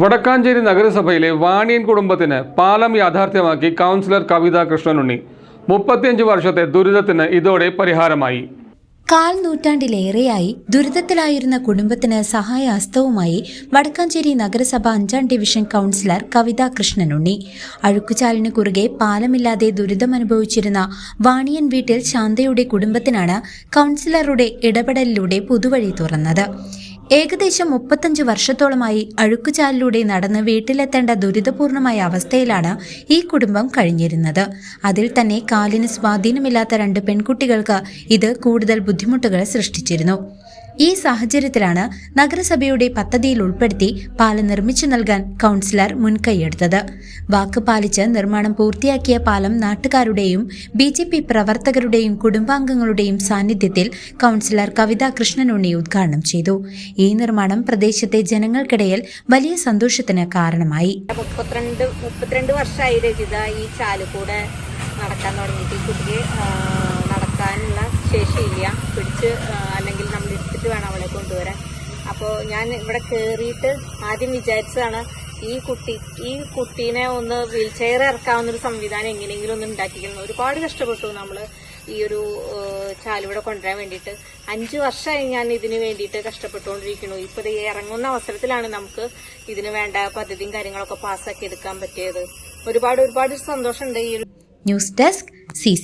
വടക്കാഞ്ചേരി നഗരസഭയിലെ വാണിയൻ കുടുംബത്തിന് പാലം യാഥാർത്ഥ്യമാക്കി കൗൺസിലർ കവിത കൃഷ്ണനുണ്ണി മുപ്പത്തിയഞ്ച് വർഷത്തെ ദുരിതത്തിന് ഇതോടെ പരിഹാരമായി. കാൽ നൂറ്റാണ്ടിലേറെയായി ദുരിതത്തിലായിരുന്ന കുടുംബത്തിന് സഹായഹസ്തവുമായി വടക്കാഞ്ചേരി നഗരസഭ അഞ്ചാം ഡിവിഷൻ കൗൺസിലർ കവിത കൃഷ്ണനുണ്ണി അഴുക്കുചാലിന് കുറുകെ പാലമില്ലാതെ ദുരിതമനുഭവിച്ചിരുന്ന വാണിയൻ വീട്ടിൽ ശാന്തയുടെ കുടുംബത്തിനാണ് കൗൺസിലറുടെ ഇടപെടലിലൂടെ പുതുവഴി തുറന്നത്. ഏകദേശം മുപ്പത്തഞ്ച് വർഷത്തോളമായി അഴുക്കുചാലിലൂടെ നടന്ന് വീട്ടിലെത്തേണ്ട ദുരിതപൂർണമായ അവസ്ഥയിലാണ് ഈ കുടുംബം കഴിഞ്ഞിരുന്നത്. അതിൽ തന്നെ കാലിന് സ്വാധീനമില്ലാത്ത രണ്ട് പെൺകുട്ടികൾക്ക് ഇത് കൂടുതൽ ബുദ്ധിമുട്ടുകൾ സൃഷ്ടിച്ചിരുന്നു. ഈ സാഹചര്യത്തിലാണ് നഗരസഭയുടെ പദ്ധതിയിൽ ഉൾപ്പെടുത്തി പാലം നിർമ്മിച്ചു നൽകാൻ കൗൺസിലർ മുൻകൈയെടുത്തത്. വാക്ക് പാലിച്ച് നിർമ്മാണം പൂർത്തിയാക്കിയ പാലം നാട്ടുകാരുടെയും ബി ജെ പി പ്രവർത്തകരുടെയും കുടുംബാംഗങ്ങളുടെയും സാന്നിധ്യത്തിൽ കൗൺസിലർ കവിതാ കൃഷ്ണനുണ്ണി ഉദ്ഘാടനം ചെയ്തു. ഈ നിർമ്മാണം പ്രദേശത്തെ ജനങ്ങൾക്കിടയിൽ വലിയ സന്തോഷത്തിന് കാരണമായി. ഈ ചാലുകൂടെ നടക്കാൻ തുടങ്ങിയിട്ട് കുട്ടിക്ക് നടക്കാനുള്ള ശേഷിയില്ല. പിടിച്ച് അപ്പോൾ ഞാൻ ഇവിടെ കയറിയിട്ട് ആദ്യം വിചാരിച്ചതാണ് ഈ കുട്ടി ഈ കുട്ടീനെ ഒന്ന് വീൽ ചെയർ ഇറക്കാവുന്ന ഒരു സംവിധാനം എങ്ങനെയെങ്കിലും ഒന്ന് ഉണ്ടാക്കിക്കണം ഒരുപാട് കഷ്ടപ്പെട്ടു നമ്മൾ ഈ ഒരു ചാലിവിടെ കൊണ്ടുവരാൻ വേണ്ടിയിട്ട്. അഞ്ച് വർഷമായി ഞാൻ ഇതിന് വേണ്ടിയിട്ട് കഷ്ടപ്പെട്ടുകൊണ്ടിരിക്കുന്നു. ഇപ്പോൾ ഇത് ഇറങ്ങുന്ന അവസരത്തിലാണ് നമുക്ക് ഇതിന് വേണ്ട പദ്ധതിയും കാര്യങ്ങളൊക്കെ പാസ്സാക്കി എടുക്കാൻ പറ്റിയത്. ഒരുപാട് ഒരുപാട് സന്തോഷമുണ്ട് ഈ ന്യൂസ് ഡെസ്ക് സി